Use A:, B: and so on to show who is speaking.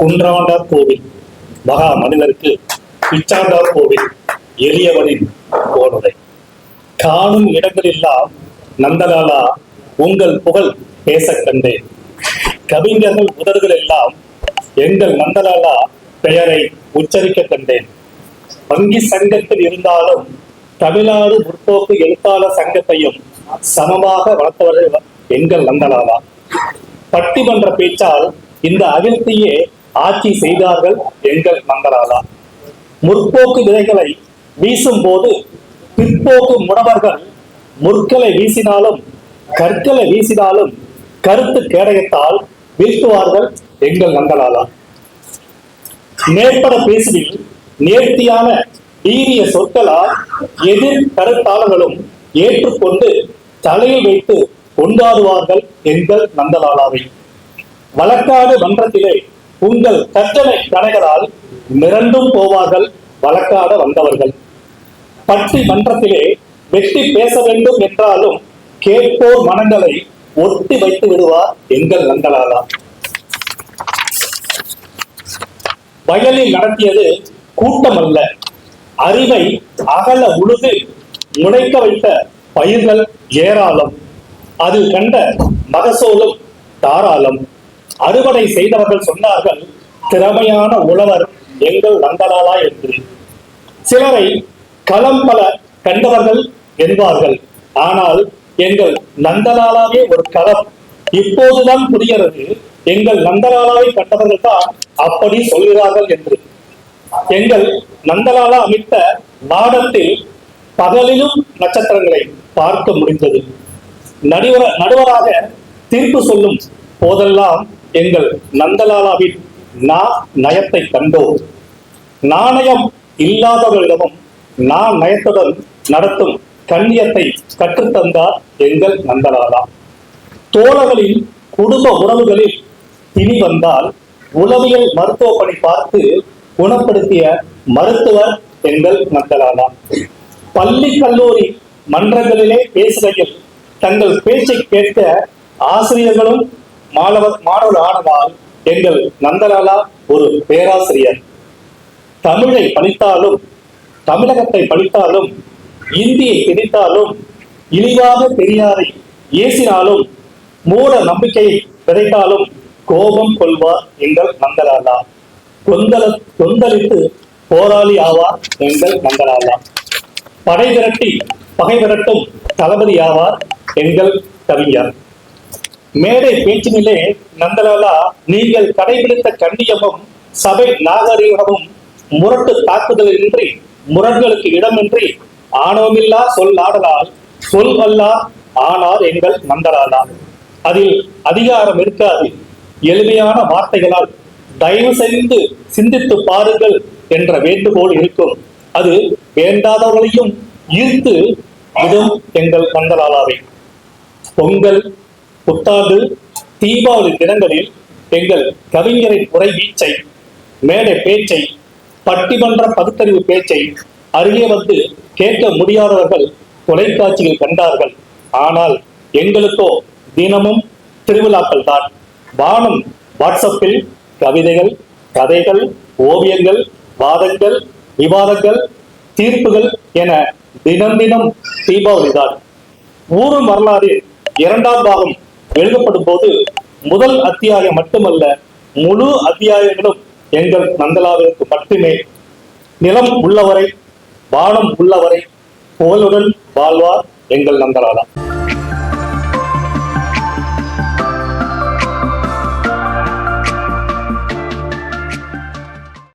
A: குன்றாண்டார் கோவில். மகா மனிதருக்கு பிச்சாண்டார் கோவில் எளியவனின் போனதை காணும் இடங்களெல்லாம் நந்தலாலா உங்கள் புகழ் பேச கண்டேன். கவிஞர்கள் உதடுகள் எல்லாம் எங்கள் நந்தலாலா பெயரை உச்சரிக்க கண்டேன். வங்கி சங்கத்தில் இருந்தாலும் தமிழ்நாடு முற்போக்கு எழுத்தாளர் சங்கத்தையும் சமமாக வளர்த்தவர்கள் எங்கள் நந்தலாலா. பட்டிமன்ற பேச்சால் இந்த அகிழ்த்தியே ஆட்சி செய்தார்கள் எங்கள் மங்களாலா. முற்போக்கு விதைகளை வீசும் போது பிற்போக்கு முடவர்கள் முற்களை வீசினாலும் கற்களை வீசினாலும் கருத்து கேடயத்தால் வீழ்த்துவார்கள் எங்கள் மங்களாலா. மேற்பட பேசுவில் நேர்த்தியான வீரிய சொற்களால் எதிர் கருத்தாளர்களும் ஏற்றுக்கொண்டு தலையில் வைத்து கொண்டாடுவார்கள் எங்கள் நந்தலாலாவை வழக்காடு மன்றத்திலே உங்கள் கற்றனை கடைகளால் மிரண்டும் போவார்கள் வழக்காட வந்தவர்கள். பட்டி மன்றத்திலே வெட்டி பேச வேண்டும் என்றாலும் கேட்போர் மனங்களை ஒட்டி வைத்து விடுவார் எங்கள் நந்தலாலா வயலில் நடத்தியது கூட்டம் அல்ல அறிவை அகல உழுது முளைக்க வைத்த பயிர்கள் ஏராளம். அது கண்ட மகசோலும் தாராளம். அறுவடை செய்தவர்கள் சொன்னார்கள் திறமையான உழவர் எங்கள் நந்தலாலா என்று. சிலரை களம் பல கண்டவர்கள் என்பார்கள். ஆனால் எங்கள் நந்தலாலாவே ஒரு களம் இப்போதுதான் புரிகிறது எங்கள் நந்தலாலாவை கண்டவர்கள் தான் அப்படி சொல்கிறார்கள் என்று. எங்கள் நந்தலாலா அமைத்த மாடத்தில் பகலிலும் நட்சத்திரங்களை பார்க்க முடிந்தது. நடுவர நடுவராக தீர்ப்பு சொல்லும் போதெல்லாம் எங்கள் நந்தலாலாவின் நா நயத்தை கண்டோம். நாணயம் இல்லாதவர்களிடமும் நான் நயத்துடன் நடத்தும் கண்ணியத்தை கற்றுத்தந்தார் எங்கள் நந்தலாலா. தோழர்களின் குடும்ப உறவுகளில் திணி வந்தால் உளவியல் மருத்துவ பணி பார்த்து குணப்படுத்திய மருத்துவர் எங்கள் நந்தலாலா. பள்ளி கல்லூரி மன்றங்களிலே பேசுகையில் தங்கள் பேச்சை கேட்க ஆசிரியர்களும் மாணவர் மாணவர் ஆனதால் எங்கள் நந்தலாலா ஒரு பேராசிரியர். தமிழை படித்தாலும் தமிழகத்தை படித்தாலும் இந்தியை திணித்தாலும் இழிவாக பெரியாரை ஏசினாலும் மூட நம்பிக்கையை விதைத்தாலும் கோபம் கொள்வார் எங்கள் நந்தலாலா. கொந்தள கொந்தளித்து போராளி ஆவார் எங்கள் நந்தலாலா. படை விரட்டி பகை விரட்டும் தளபதி ஆவார் எங்கள் கவிஞர். மேடை பேச்சினிலே நந்தலாலா நீங்கள் கடைபிடித்த கண்ணியமும் சபை நாகரிகமும் முரட்டு தாக்குதலின்றி முரண்களுக்கு இடமின்றி ஆணவமில்லா சொல்லாடலால் சொல் அல்லா ஆனார் எங்கள் நந்தலாலா. அதில் அதிகாரம் இருக்காது. எளிமையான வார்த்தைகளால் தயவு செய்து சிந்தித்து பாருங்கள் என்ற வேண்டுகோள் இருக்கும். அது வேண்டாதவர்களையும் ஈர்த்து விடும் எங்கள் நந்தலாலாவை. பொங்கல் புத்தாண்டு தீபாவளி தினங்களில் எங்கள் கவிஞரின் உரை வீச்சை மேடை பேச்சை பட்டிமன்ற பகுத்தறிவு பேச்சை அருகே வந்து கேட்க முடியாதவர்கள் தொலைக்காட்சியில் கண்டார்கள். ஆனால் எங்களுக்கோ தினமும் திருவிழாக்கள் தான். வானம் வாட்ஸ்அப்பில் கவிதைகள் கதைகள் ஓவியங்கள் வாதங்கள் விவாதங்கள் தீர்ப்புகள் என தினம் தினம் தீபாவளி தான். ஊரும் வரலாறு இரண்டாம் பாகம் எழுதப்படும் போது முதல் அத்தியாயம் மட்டுமல்ல முழு அத்தியாயங்களும் எங்கள் நந்தலாவிற்கு மட்டுமே. நிலம் உள்ளவரை வானம் உள்ளவரை புகழுடன் வாழ்வார் எங்கள் நந்தலாதான்